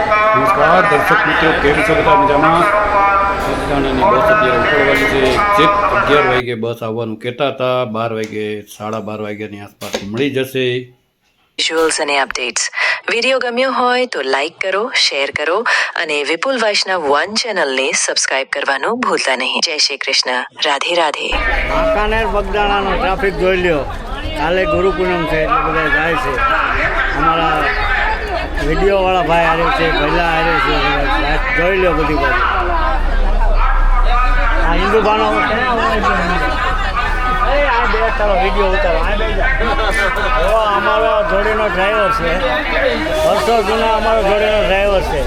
નમસ્કાર દર્શક મિત્રો કેમ છો બધા મજામાં? બસ અત્યારે ઉપડવાની છે. ચેક અગિયાર વાગે બસ આવવાનું કહેતા હતા બાર વાગે સાડા બાર વાગ્યાની આસપાસ મળી જશે. વિઝ્યુઅલ્સ અને અપડેટ્સ વીડિયો ગમ્યો હોય તો લાઈક કરો શેર કરો અને વિપુલ વૈષ્ણવ વન ચેનલને સબસ્ક્રાઇબ કરવાનું ભૂલતા નહીં. જય શ્રી કૃષ્ણ. રાધે રાધે. વાંકાનેર બગદાણાનો ટ્રાફિક જોઈ લ્યો. કાલે ગુરુ પૂનમ છે એટલે બધા જાય છે. અમારા વિડીયોવાળા ભાઈ હારે છે પહેલાં હારે છે જોઈ લ્યો બધી બાજુ. આ હિન્દુભાનો એ, આ વીડિયો ઉતારો બે અમારો ડ્રાઈવર છે. વર્ષો અમારો જોડીનો ડ્રાઈવર છે.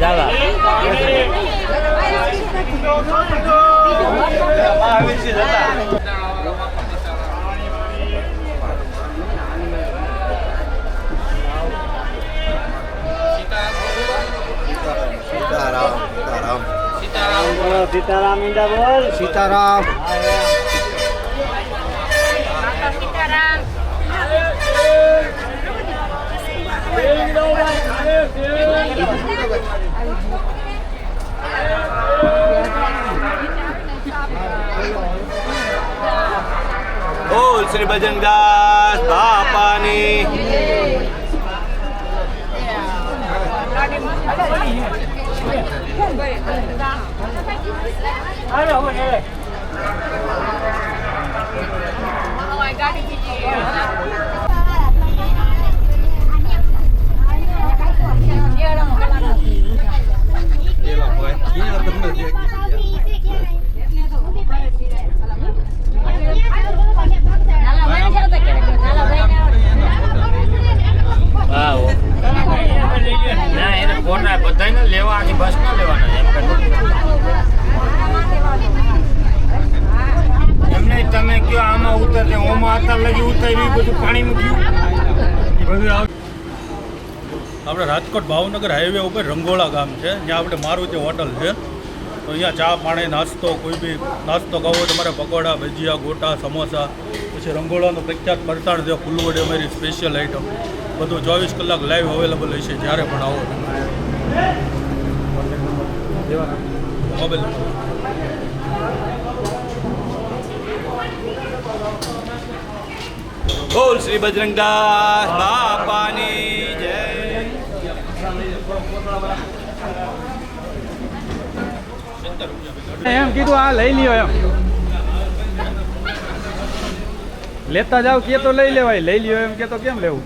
ઝાલા સીતારામ બોલો સીતારામ ઈંડા બોલ સીતારામ બોલ શ્રી ભજનદાસ બાપાની Gel lan buraya. Gel yardım edecek. Rajkot Bhavnagar highway ઉપર રંગોળા ગામ છે. જ્યાં આપણે મારુતિ હોટલ છે, તો અહીંયા ચા પાણી, નાસ્તો, કોઈ બી નાસ્તો ખાવો તમારે પકોડા, ભજીયા, ગોટા, સમોસા, પછી રંગોળાનું પ્રખ્યાત ફરસાણ છે, ફૂલવડી અમારી સ્પેશિયલ આઈટમ બધું ચોવીસ કલાક લાઈવ અવેલેબલ છે જ્યારે પણ આવો મોબાઈલ બોલ શ્રી બજરંગદાસ બાપાની જય એમ કીધું આ લઈ લ્યો એમ. લેતા જાવ કે તો લઈ લેવાય, લઈ લ્યો એમ કે તો કેમ લેવું?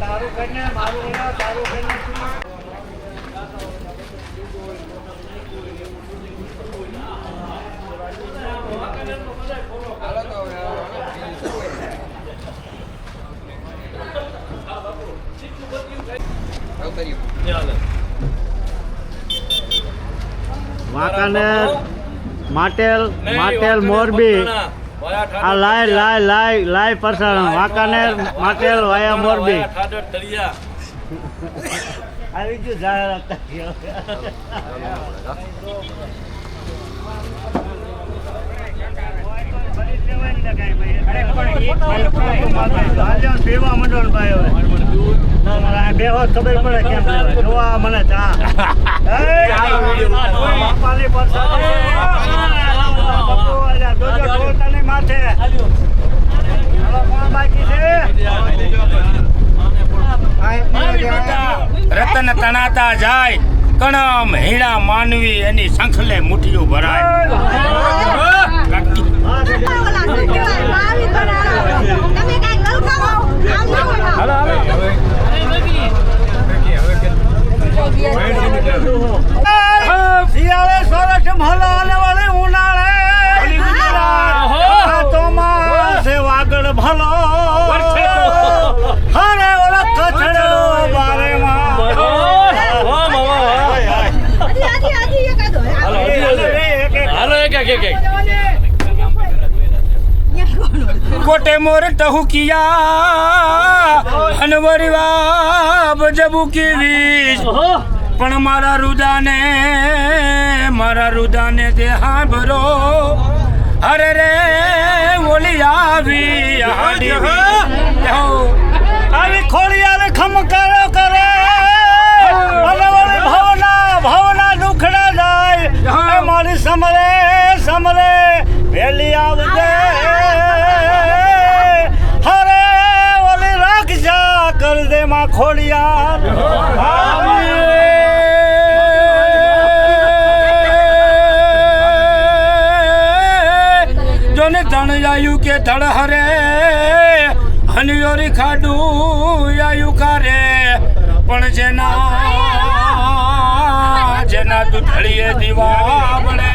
તારું કરીને મારું તારું કરીને વાંકાનેર માટેલ માટેલ મોરબી. આ લાય લાય લાય લાય પરસાણ વાંકાનેર માટેલ વાયા મોરબી. આવી ગયું જાહેરાત સેવા મંડળ ભાઈ બે વાર ખબર પડે કેમ લેવાય. જોવા મને ચા બાપાની પ્રસાદી. માથે. બાકી છે રતન તણાતા જાય કણમ હીણા માનવી એની સંખલે મુઠીઓ ભરાય શિયાળે સોરઠ ભલો અને વળી ઉનાળે તો માસે વાગડ ભલો મોર ટહુકિયા, અનવરી વાબ જબુ કેવી પણ મારા રુદાને મારા રુદાને જે હાંભરો અરે રે ઓલી આવી આવી ખોડિયાર ખમકારો કરે. ભાવના ભાવના દુખડા જાય. મારી સમરે સમરે વેલી આવજે. હરે ઓલી રાખજા કર દે માં ખોડિયાર આયુ કે ધડ હરે? હનિયોરી ખાડું આયું કારે? પણ જેના જેના દુધળીએ દીવા બળે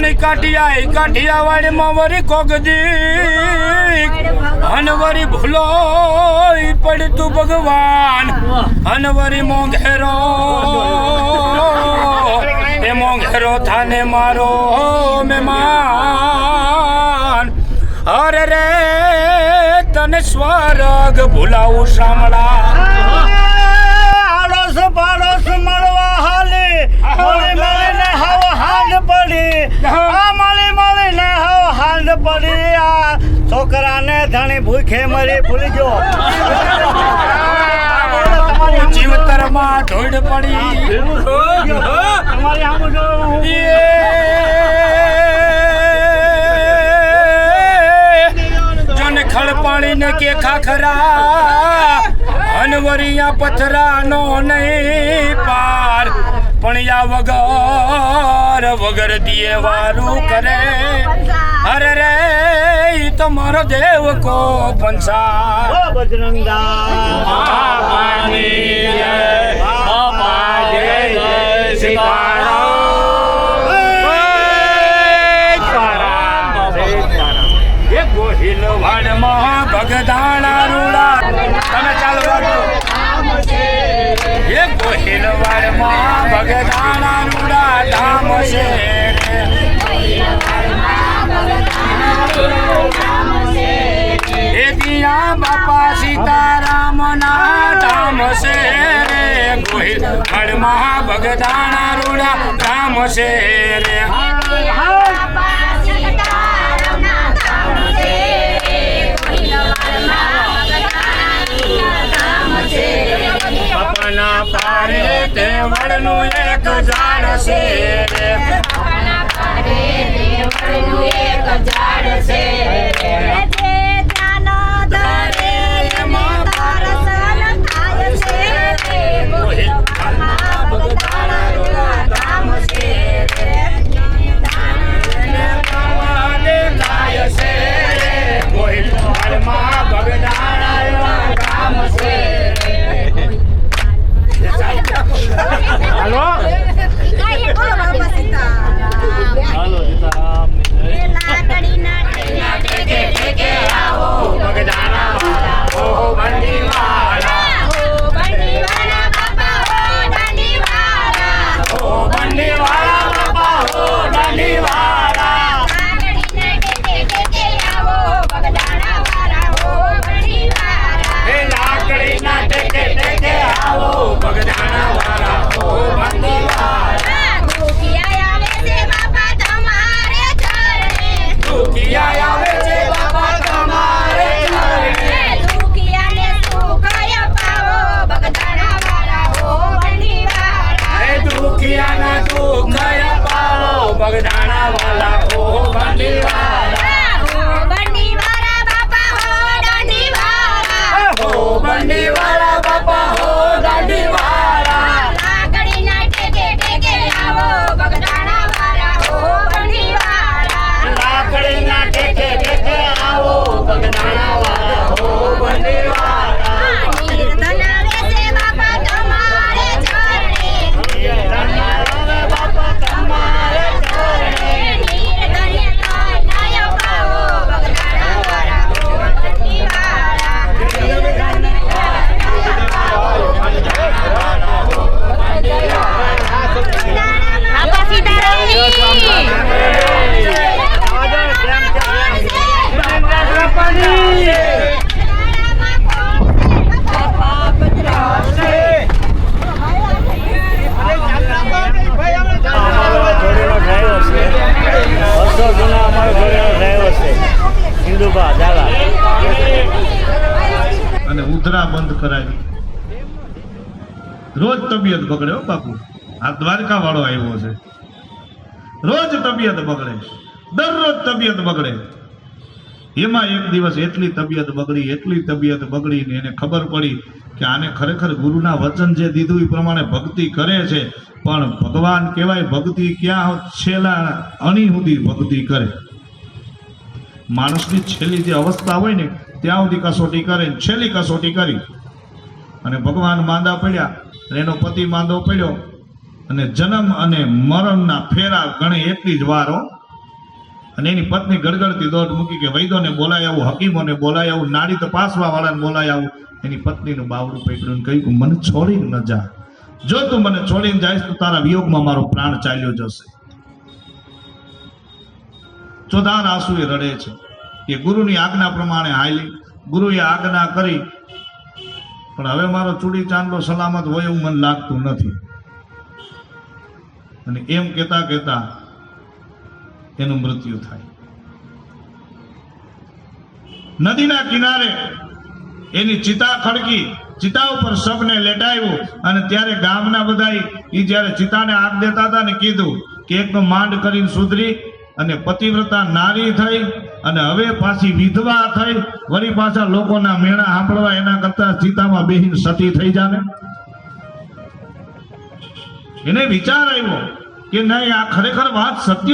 જોની કાઠિયા કાઠિયા વાળી માં વરી કોગદી. અનવરી ભૂલો પડતું ભગવાન. અનવરી મોંઘેરો એ મોંઘેરો થાને મારો મહેમાન. અરે રે તને સ્વર્ગ ભૂલાવું શામળા. આડોશ પાડોશ મળવા હાલે. હાવ હાંડ પડી. આ મળી ને હો હાંડ પડી. આ છોકરાને ધણી ભૂખે મરી ભૂલી ગયો. જીવતરમાં ઢોળ પડી. તમારી આમ જો જન ખળ પાણીને કે ખાખરા અનવરિયા પથરાનો નહીં પાર. પણ યા વગર વગર દિયે વારું કરે. અરે રે તમારો દેવ કો પંસા વાડમાં ભગદાણા રૂડા. ભગદાણા રૂડા ધામ છે. દિયા બાપા સીતારામ ના ધામ રૂડા ધામ છે એક ઝાડ છે બંધ કરાવી. રોજ તબિયત બગડે હો બાપુ. આ દ્વારકા વાળો આવ્યો છે. રોજ તબિયત બગડે. દરરોજ તબિયત બગડે. એમાં એક દિવસ એટલી તબિયત બગડી, એટલી તબિયત બગડી ને એને ખબર પડી કે આને ખરેખર ગુરુના વચન જે દીધું એ પ્રમાણે ભક્તિ કરે છે. પણ ભગવાન કહેવાય ભક્તિ ક્યાં છેલ્લા અણી સુધી ભક્તિ કરે. માણસની છેલ્લી જે અવસ્થા હોય ને ત્યાં સુધી કસોટી કરીને છેલ્લી કસોટી કરી. અને ભગવાન માંદા પડ્યા એનો પતિ માંદો પડ્યો. અને જન્મ અને મરણના ફેરા ગણે એટલી જ વારો અને એની પત્ની ગડગડતી દોટ મૂકી કે વૈદોને બોલાય આવું, હકીમોને બોલાય આવું, નાડી તપાસવા વાળાને બોલાય આવું. એની પત્નીનું બાવડું પકડ્યું કહ્યું કે, મને છોડીને ન જા. જો તું મને છોડીને જાય તો તારા વિયોગમાં મારો પ્રાણ ચાલ્યો જશે. ચોધાર એ રડે છે. કે ગુરુની આજ્ઞા પ્રમાણે હાલી ગુરુએ આજ્ઞા કરી, પણ હવે મારો ચૂડી ચાંદલો સલામત હોય એવું મને લાગતું નથી. અને એમ કહેતા કહેતા એનું મૃત્યુ થાય. નદીના કિનારે એની ચિતા ખડકી, ચિતા ઉપર શબને લેટાયું અને ત્યારે ગામના બધા એ જ્યારે ચિતાને આગ દેતા હતા ને કીધું કે એક માંડ કરીને સુધરી અને પતિવ્રતા નારી થઈ અને હવે પાછી વિધવા થઈ, વળી પાછા લોકોના મેળા સાંભળવા એના કરતા સીતામાં બેહીન સતી થઈ જાને. એને વિચાર આવ્યો કે નહીં, આ ખરેખર વાત સત્ય